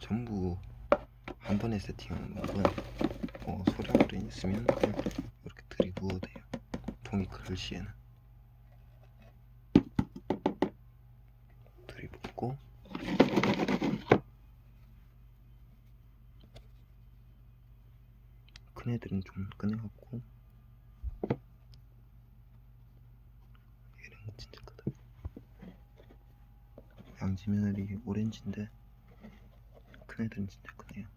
전부 한 번에 세팅하는 거고요. 어, 소량으로 있으면 이렇게 들이부어도 돼요. 통이 클 시에는 들이붓고 큰 애들은 좀 꺼내갖고 얘는 진짜 크다. 양지 며느리 오렌지인데 큰 애들은 진짜 크네요.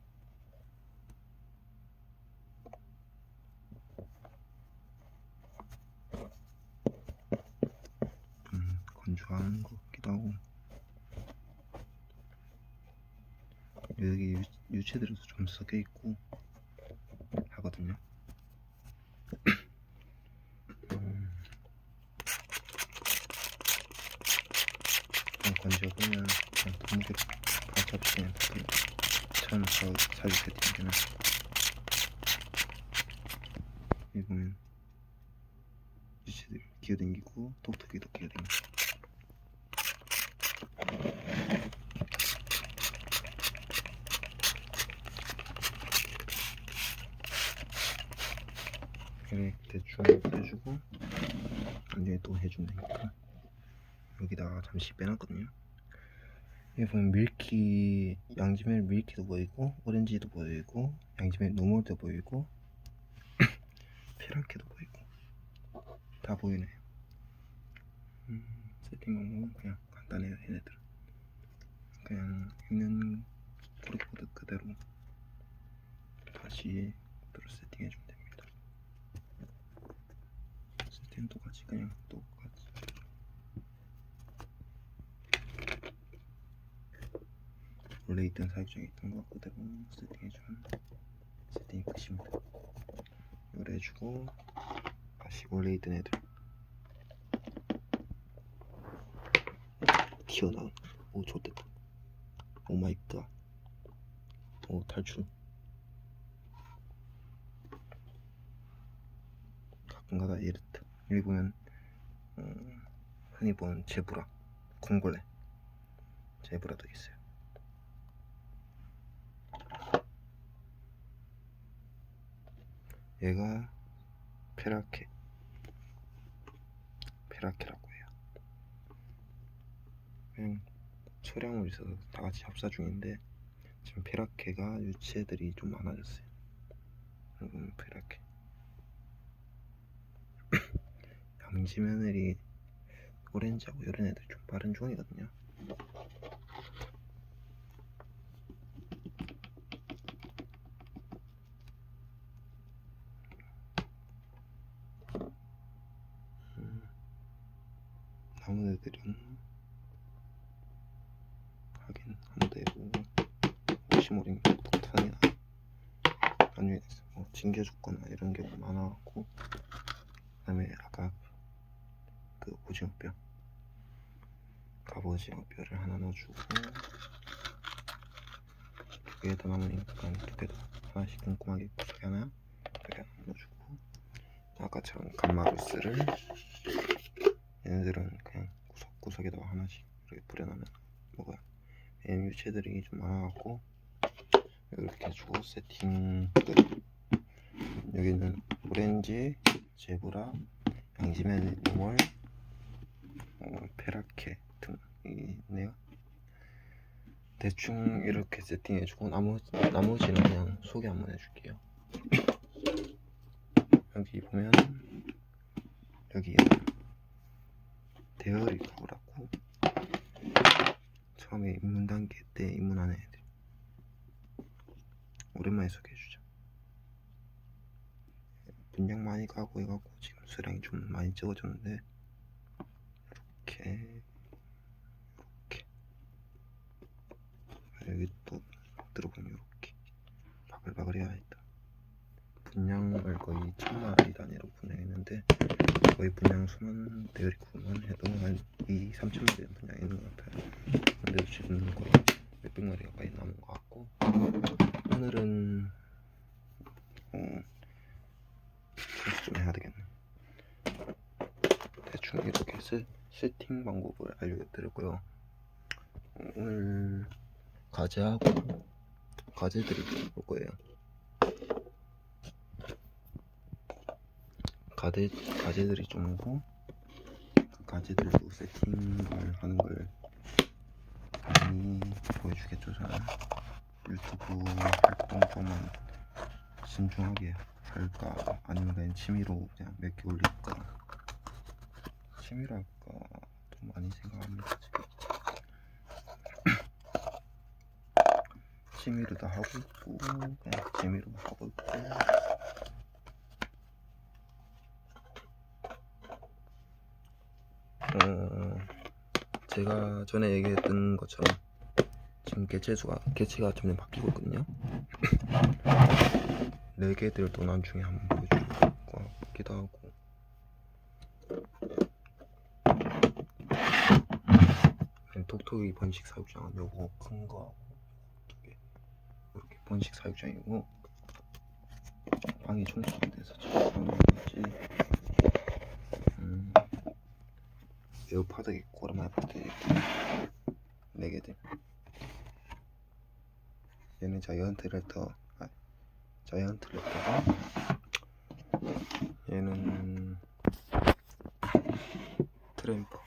좀 건조한 것 같기도 하고 여기 유, 유체들도 좀 섞여 있고 하거든요. 음, 그냥 건져보면 그냥 동기로 반짝이는 그게 사, 사주 세팅되는 여기 보면 유체들 기어댕기고 똑똑이도 기어댕기고 이렇게 대충 해주고 나중에 또 해준다니까. 여기다가 잠시 빼놨거든요 여기 보면 밀키 양지멜 밀키도 보이고 오렌지도 보이고 양지멜 노멀도 보이고 페라케도 보이고. 다 보이네요 음, 세팅 방법은 그냥 간단해요 얘네들은 그냥 있는 브루코드 그대로 다시 그대로 세팅해주면 됩니다. 세팅 똑같이 그냥 똑같이 원래 있던 사육장에 있던 거 그대로 세팅해주면 세팅이 끝입니다. 이걸 해주고 다시 원래 있던 애들. 튀어나온. 오 좋댔다 오 마이 갓오 탈출. 가끔가다 이렇다. 여기 보면 어, 흔히 보는 제브라 콩골레 제브라도 있어요 얘가 페라케 페라케라고 해요. 그냥 소량으로 있어서 다 같이 합사 중인데 지금 페라케가 유체들이 좀 많아졌어요. 여러분 페라케. 양지 며느리 오렌지하고 이런 애들 좀 빠른 중이거든요 나무 애들은 하긴 한대고 오시모링 폭탄이나 나중에 뭐 징겨 죽거나 이런 경우 많아갖고 그다음에 아까 그 오징어뼈 갑오징어뼈를 하나 넣어주고 두 개에다 남으니까 두 개다 하나씩 꼼꼼하게 구석에 하나 하나 넣어주고 아까처럼 감마루스를 얘네들은 구석구석에다가 하나씩 이렇게 뿌려놓으면 먹어요 얘는 유체들이 좀 많아갖고 이렇게 해주고 세팅 끝 여기는 오렌지, 제브라, 양지맨 노멀, 어, 페라케 등이 있네요. 대충 이렇게 세팅해주고 나머지, 나머지는 그냥 소개 한번 해줄게요. 여기 보면 여기 대열이 가오라고. 처음에 입문 단계 때 입문하는 애들. 오랜만에 소개해주죠. 분량 많이 가고 해갖고 지금 수량이 좀 많이 적어졌는데 이렇게 이렇게. 여기 또 들어보면 이렇게 바글바글 해야 했다. 분량을 거의 천마리 단위로 분양했는데 거의 분량 수만 대열이 구만 해도 한 2, 3천 마리 분량이 있는 것 같아요 근데도 지금 거의 몇백 마리 가까이 남은 것 같고 오늘은 어, 좀 해야 되겠네. 대충 이렇게 세, 세팅 방법을 알려드렸고요. 어, 오늘 과제하고 과제들이 좀올 거예요. 과제 과제들이 좀 오고 그 과제들도 세팅을 하는 걸 많이 보여주겠죠 저는. 유튜브 활동 좀만 신중하게 할까? 아니면 그냥 취미로 그냥 몇 개 올릴까? 취미로 할까? 좀 많이 생각합니다 지금. 취미로 다 하고 있고 그냥 재미로 하고 있고 제가 전에 얘기했던 것처럼 지금 개체수가 개체가 점점 바뀌고 있거든요. 네 개들도 나중에 한번 보여줄 것 같기도 하고. 네, 톡톡이 번식 사육장은 요거 큰 거하고. 이렇게 번식 사육장이고 방이 청소 안 돼서 지금 방이 음, 에어팟 있고 오랜만에 파드 있고. 네 개들. 얘는 자이언트 랩터 아, 자이언트 랩터가 얘는 트램퍼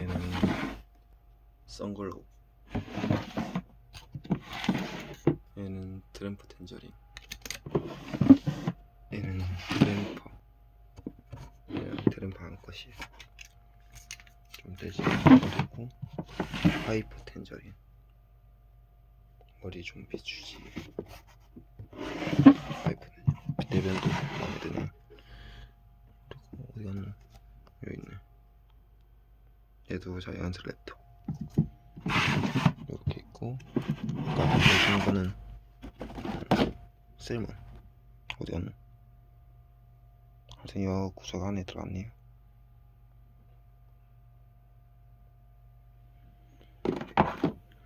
얘는 썬글로우. 얘는 트램프 텐저린 얘는 트램 퍼 얘는 트램퍼 한컷이에요. 좀 떼지 그리고 하이퍼 텐저린. 머리 좀 비추지. 아이쿠네 내변도 마음에 드네 그리고 어디 갔나? 여기 있네. 얘도 자이언트 랩터. 이렇게 있고 아까 보여준 거는 음, 셀몬. 어디 갔나 하여튼 여 구석 안에 들어갔네요.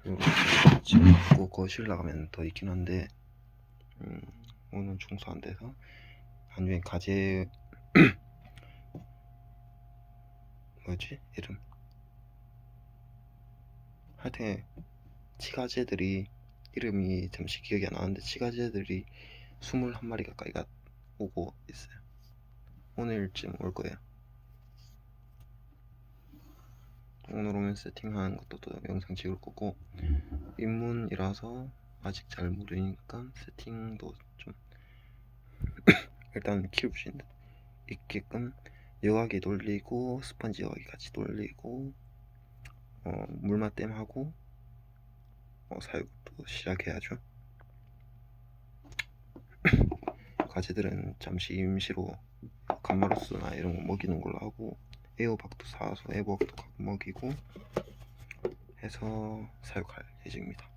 이렇게 지금 갖고 거실 나가면 더 있긴 한데 음, 오늘 청소 안 돼서 나중에 가재 뭐지? 이름? 하여튼 치가재들이 이름이 잠시 기억이 안 나는데 치가재들이 21마리 가까이가 오고 있어요 오늘쯤 올 거예요. 오늘 오면 세팅하는 것도 또 영상 찍을 거고 입문이라서 아직 잘 모르니까 세팅도 좀 일단 키울 수 있는 있게끔 여과기 돌리고 스펀지 여과기 같이 돌리고 어, 물맛댐 하고 어, 사육도 시작해야죠. 가지들은 잠시 임시로 감마로스나 이런 거 먹이는 걸로 하고 에어박도 사서 에어박도 먹이고 해서 사육할 예정입니다